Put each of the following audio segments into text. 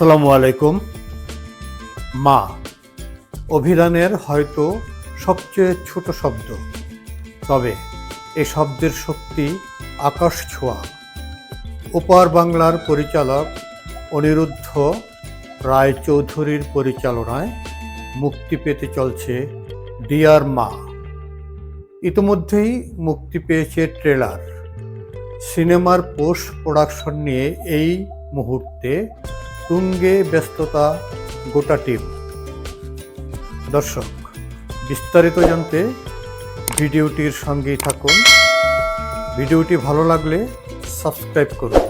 আসসালামু আলাইকুম। মা, অভিধানের হয়তো সবচেয়ে ছোট শব্দ। তবে এ শব্দের শক্তি আকাশ ছোঁয়া। ওপার বাংলার পরিচালক অনিরুদ্ধ রায় চৌধুরীর পরিচালনায় মুক্তি পেতে চলছে ডিয়ার মা। ইতিমধ্যেই মুক্তি পেয়েছে ট্রেলার। সিনেমার পোস্ট প্রোডাকশন নিয়ে এই মুহূর্তে তুঙ্গে ব্যস্ততা গোটা টিম। দর্শক, বিস্তারিত জানতে ভিডিওটির সঙ্গেই থাকুন। ভিডিওটি ভালো লাগলে সাবস্ক্রাইব করুন।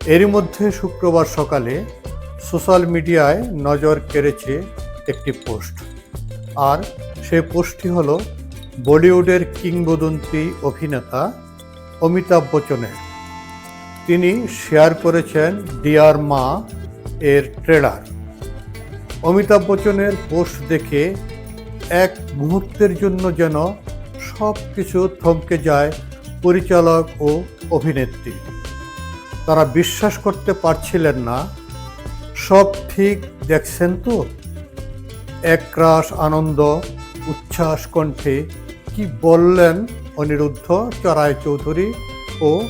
এরই মধ্যে শুক্রবার সকালে সোশ্যাল মিডিয়ায় নজর কেড়েছে একটি পোস্ট। আর সেই পোস্টটি হলো বলিউডের কিংবদন্তি অভিনেতা অমিতাভ বচ্চনের। তিনি শেয়ার করেছেন ডিয়ার মা এর ট্রেলার। অমিতাভ বচ্চনের পোস্ট দেখে এক মুহূর্তের জন্য যেন সব কিছু থমকে যায় পরিচালক ও অভিনেত্রী। তারা বিশ্বাস করতে পারছিলেন না, সব ঠিক দেখছেন তো? একরাশ আনন্দ, উচ্ছ্বাস কণ্ঠে কি বললেন? অনিরুদ্ধ চরায় চৌধুরী ও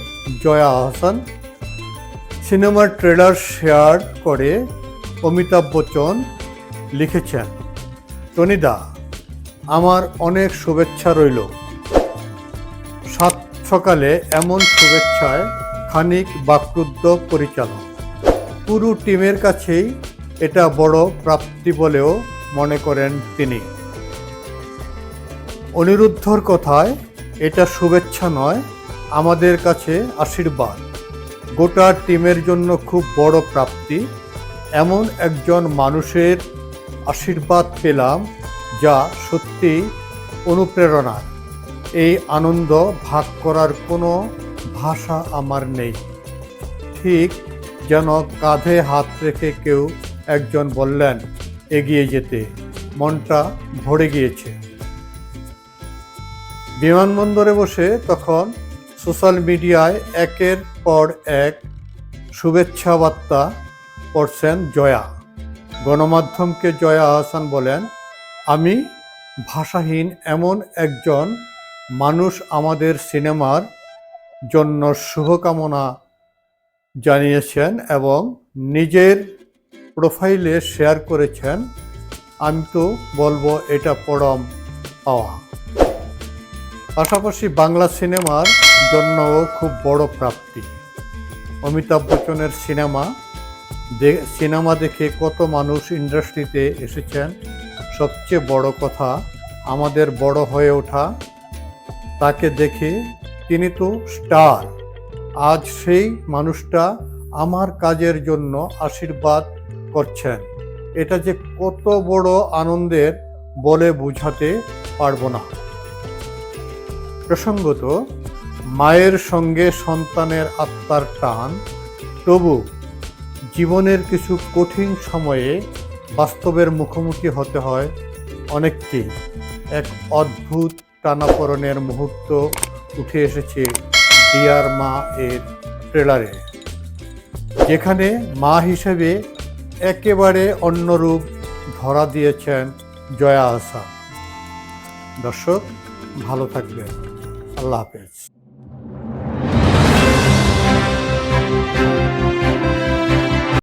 জয়া হাসান। সিনেমার ট্রেলার শেয়ার করে অমিতাভ বচ্চন লিখেছেন। টনিদা আমার অনেক শুভেচ্ছা রইল। সাত সকালে এমন শুভেচ্ছায় খানিক বাকরুদ্ধ পরিচালক। পুরো টিমের কাছেই এটা বড় প্রাপ্তি বলেও মনে করেন তিনি। অনিরুদ্ধর কথায় এটা শুভেচ্ছা নয় আমাদের কাছে আশীর্বাদ। গোটা টিমের জন্য খুব বড় প্রাপ্তি। এমন একজন মানুষের আশীর্বাদ পেলাম যা সত্যি অনুপ্রেরণা এই আনন্দ ভাগ করার কোনো ভাষা আমার নেই। ঠিক যেন কাঁধে হাত রেখে কেউ একজন বললেন, এগিয়ে যেতে। মনটা ভরে গিয়েছে। বিমানবন্দরে বসে তখন সোশ্যাল মিডিয়ায় একের পর এক শুভেচ্ছা বার্তা পড়ছেন জয়া। গণমাধ্যমকে জয়া আহসান বলেন, আমি ভাষাহীন এমন একজন মানুষ আমাদের সিনেমার জন্য শুভকামনা জানিয়েছেন এবং নিজের প্রোফাইলে শেয়ার করেছেন। আমি তো বলব এটা পরম পাওয়া। পাশাপাশি বাংলা সিনেমার জন্যও খুব বড় প্রাপ্তি। অমিতাভ বচ্চনের সিনেমা সিনেমা দেখে কত মানুষ ইন্ডাস্ট্রিতে এসেছেন, সবচেয়ে বড় কথা আমাদের বড় হয়ে ওঠা তাকে দেখে তিনি তো স্টার। আজ সেই মানুষটা আমার কাজের জন্য আশীর্বাদ করছেন। এটা যে কত বড় আনন্দের বলে বোঝাতে পারব না। প্রসঙ্গত মায়ের সঙ্গে সন্তানের আত্মার টান, তবু জীবনের কিছু কঠিন সময়ে বাস্তবের মুখোমুখি হতে হয় অনেককেই। এক অদ্ভুত টানাপড়নের মুহূর্ত উঠে এসেছে ডিয়ার মা এর ট্রেলারে, যেখানে মা হিসেবে একেবারে অন্য রূপ ধরা দিয়েছেন জয়া আহসান দর্শক, ভালো থাকবেন। আল্লাহ হাফেজ।